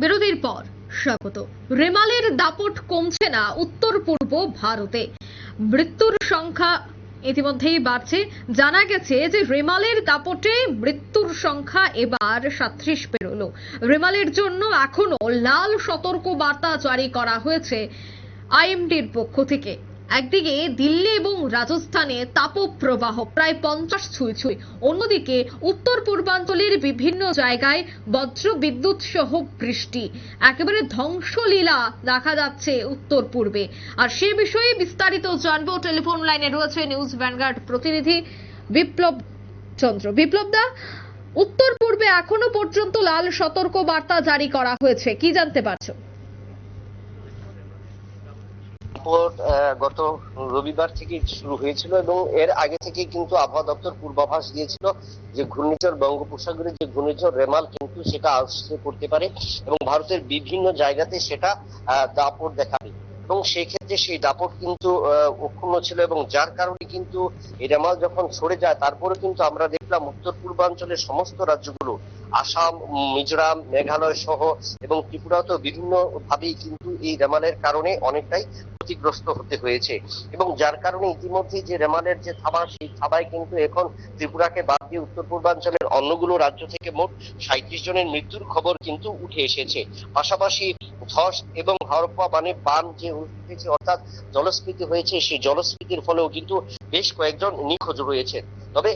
বিরতির পর স্বাগত। রেমালের দাপট কমছে না উত্তর পূর্ব ভারতে। মৃত্যুর সংখ্যা ইতিমধ্যেই বাড়ছে। জানা গেছে যে রেমালের দাপটে মৃত্যুর সংখ্যা এবার সাত্রিশ পেরোলো। রেমালের জন্য এখনও লাল সতর্ক বার্তা জারি করা হয়েছে আইএমডির পক্ষ থেকে। একদিকে দিল্লি এবং রাজস্থানে তাপপ্রবাহ, প্রায় পঞ্চাশ ছুঁই ছুঁই। অন্যদিকে উত্তর পূর্বাঞ্চলের বিভিন্ন জায়গায় বজ্র বিদ্যুৎ সহ বৃষ্টি। একেবারে ধ্বংসলীলা দেখা যাচ্ছে উত্তর পূর্বে। আর সে বিষয়ে বিস্তারিত জানব। টেলিফোন লাইনে রয়েছে নিউজ ভ্যানগার্ড প্রতিনিধি বিপ্লব চন্দ্র। বিপ্লব দা, উত্তর পূর্বে এখনও পর্যন্ত লাল সতর্ক বার্তা জারি করা হয়েছে। কি জানতে পারছ? রিপোর্ট গত রবিবার থেকে শুরু হয়েছিল এবং এর আগে থেকে কিন্তু আবহাওয়া দপ্তর পূর্বাভাস দিয়েছিল যে ঘূর্ণিঝড় বঙ্গোপসাগরে যে ঘূর্ণিঝড় রেমাল কিন্তু সেটা আসতে করতে পারে এবং ভারতের বিভিন্ন জায়গাতে সেটা দাপট দেখাবে। এবং সেই ক্ষেত্রে সেই দাপট কিন্তু অক্ষুণ্ণ ছিল এবং যার কারণে কিন্তু এই রেমাল যখন সরে যায়, তারপরে কিন্তু আমরা দেখলাম উত্তর পূর্বাঞ্চলের সমস্ত রাজ্যগুলো, আসাম, মিজোরাম, মেঘালয় সহ এবং ত্রিপুরাতেও বিভিন্ন ভাবেই কিন্তু এই রেমালের কারণে অনেকটাই ক্ষতিগ্রস্ত হতে হয়েছে। এবং যার কারণে ইতিমধ্যে যে রেমালের যে থাবা, সেই থাবায় কিন্তু এখন ত্রিপুরাকে বাদ দিয়ে উত্তর পূর্বাঞ্চলের অন্যগুলো রাজ্য থেকে মোট সাঁত্রিশ জনের মৃত্যুর খবর কিন্তু উঠে এসেছে। পাশাপাশি ধস এবং হরপ্পা মানে বান যে উঠেছে, অর্থাৎ জলস্ফীতি হয়েছে, সেই জলস্ফীতির ফলেও কিন্তু বেশ কয়েকজন নিখোঁজ রয়েছে তবে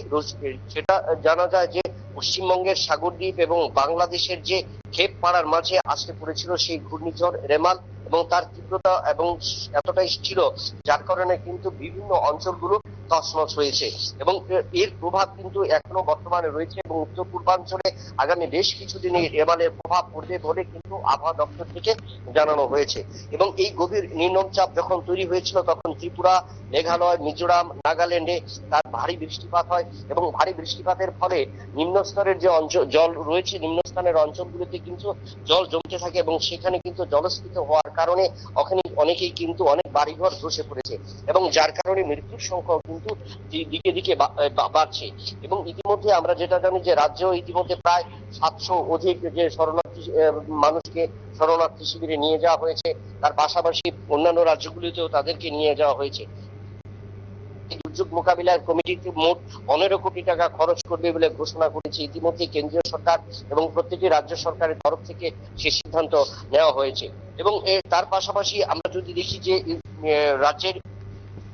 সেটা জানা যায় যে পশ্চিমবঙ্গের সাগরদ্বীপ এবং বাংলাদেশের যে খেপ পাড়ার মাঝে আসতে পড়েছিল সেই ঘূর্ণিঝড় রেমাল এবং তার তীব্রতা এবং এতটাই ছিল যার কারণে কিন্তু বিভিন্ন অঞ্চলগুলো তছনছ হয়েছে। এবং এর প্রভাব কিন্তু এখনও বর্তমানে রয়েছে এবং উত্তর পূর্বাঞ্চলে আগামী বেশ কিছুদিন এই রেমালের প্রভাব পড়বে বলে কিন্তু আবহাওয়া দপ্তর থেকে জানানো হয়েছে। এবং এই গভীর নিম্নচাপ যখন তৈরি হয়েছিল, তখন ত্রিপুরা মেঘালয়, মিজোরাম, নাগাল্যান্ডে তার ভারী বৃষ্টিপাত হয় এবং ভারী বৃষ্টিপাতের ফলে নিম্নস্তরের যে অঞ্চল জল রয়েছে, নিম্নস্থানের অঞ্চলগুলোতে কিন্তু জল জমতে থাকে এবং সেখানে কিন্তু জলস্ফীত হওয়ার কারণে ওখানে অনেকেই কিন্তু অনেক বাড়িঘর ধসে পড়েছে এবং যার কারণে মৃত্যুর সংখ্যাও কিন্তু দিকে দিকে বাড়ছে এবং ইতিমধ্যে আমরা যেটা জানি যে রাজ্য ইতিমধ্যে প্রায় সাতশো অধিক যে শরণার্থী মানুষকে শরণার্থী শিবিরে নিয়ে যাওয়া হয়েছে। তার পাশাপাশি অন্যান্য রাজ্যগুলিতেও তাদেরকে নিয়ে যাওয়া হয়েছে। দুর্যোগ মোকাবিলার কমিটিতে মোট পনেরো কোটি টাকা খরচ করবে বলে ঘোষণা করেছে ইতিমধ্যে কেন্দ্রীয় সরকার এবং প্রত্যেকটি রাজ্য সরকারের তরফ থেকে সে সিদ্ধান্ত নেওয়া হয়েছে। এবং তার পাশাপাশি আমরা যদি দেখি যে রাজ্যের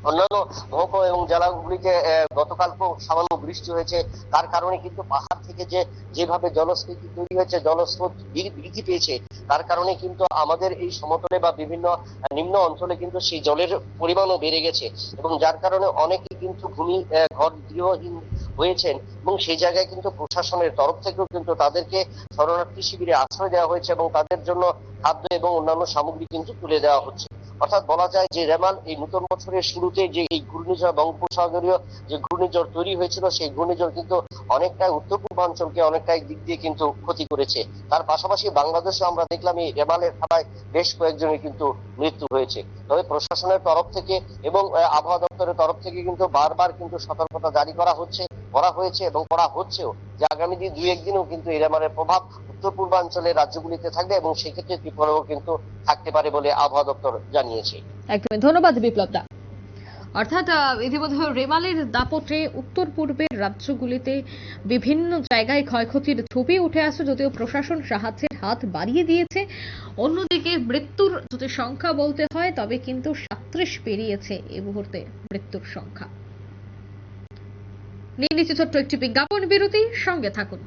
অন্যান্য মহকুমা এবং জেলাগুলিতে আহ, গতকাল খুব সামান্য বৃষ্টি হয়েছে। তার কারণে কিন্তু পাহাড় থেকে যে যেভাবে জলস্ফীতি তৈরি হয়েছে জলস্রোত বৃদ্ধি পেয়েছে তার কারণে কিন্তু আমাদের এই সমতলে বা বিভিন্ন নিম্ন অঞ্চলে কিন্তু সেই জলের পরিমাণও বেড়ে গেছে এবং যার কারণে অনেকে কিন্তু ভূমি ঘর গৃহহীন হয়েছেন এবং সেই জায়গায় কিন্তু প্রশাসনের তরফ থেকেও কিন্তু তাদেরকে শরণার্থী শিবিরে আশ্রয় দেওয়া হয়েছে এবং তাদের জন্য খাদ্য এবং অন্যান্য সামগ্রী কিন্তু তুলে দেওয়া হচ্ছে। অর্থাৎ বলা যায় যে রেমাল এই নতুন বছরের শুরুতে যে এই ঘূর্ণিঝড় বঙ্গোপসাগরীয় যে ঘূর্ণিঝড় তৈরি হয়েছিল, সেই ঘূর্ণিঝড় কিন্তু অনেকটাই উত্তর পূর্বাঞ্চলকে অনেকটাই দিক দিয়ে কিন্তু ক্ষতি করেছে। তার পাশাপাশি বাংলাদেশে আমরা দেখলাম এই রেমালের খাতায় বেশ কয়েকজনের কিন্তু মৃত্যু হয়েছে। তবে প্রশাসনের তরফ থেকে এবং আবহাওয়া দপ্তরের তরফ থেকে কিন্তু বারবার কিন্তু সতর্কতা জারি করা হচ্ছে, করা হয়েছে এবং করা হচ্ছেও। যে আগামী দিন দুই একদিনেও কিন্তু এই রেমালের প্রভাব উত্তর পূর্বাঞ্চলের রাজ্যগুলিতে থাকবে এবং সেক্ষেত্রে ত্রিপুরাও কিন্তু থাকতে পারে বলে আবহাওয়া দপ্তর জানিয়েছে। একদমই। ধন্যবাদ বিপ্লব দা অর্থাৎ ইতিমধ্যে রেমালের দাপটে উত্তর পূর্বের রাজ্যগুলিতে বিভিন্ন জায়গায় ক্ষয়ক্ষতির ছবি উঠে আসছে, যদিও প্রশাসন সাহায্যের হাত বাড়িয়ে দিয়েছে। অন্যদিকে মৃত্যুর যদি সংখ্যা বলতে হয়, তবে কিন্তু সাত্রিশ পেরিয়েছে এই মুহূর্তে মৃত্যুর সংখ্যা। নিয়ে নিচ্ছে ছোট্ট একটি বিজ্ঞাপন বিরতি, সঙ্গে থাকুন।